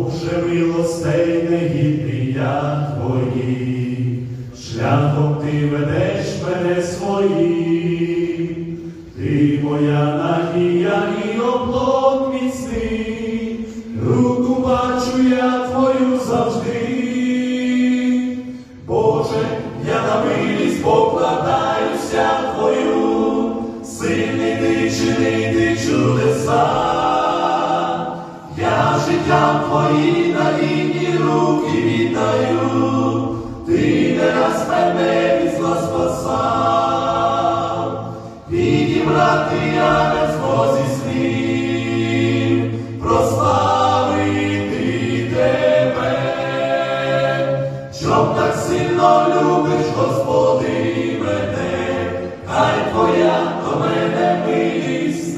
Боже милостей негідний я твої, шляхом ти ведеш мене своїм, ти моя надія і оплот міцний, руку бачу я твою завжди. Боже, я на милість покладаюся твою, сильний ти чинити чудеса. Життя твої на вільні руки віддаю, ти не раз мене від зла спасав, підібрати я не змозі слів, прославити тебе, щоб так сильно любиш, Господи, мене, хай твоя до мене милість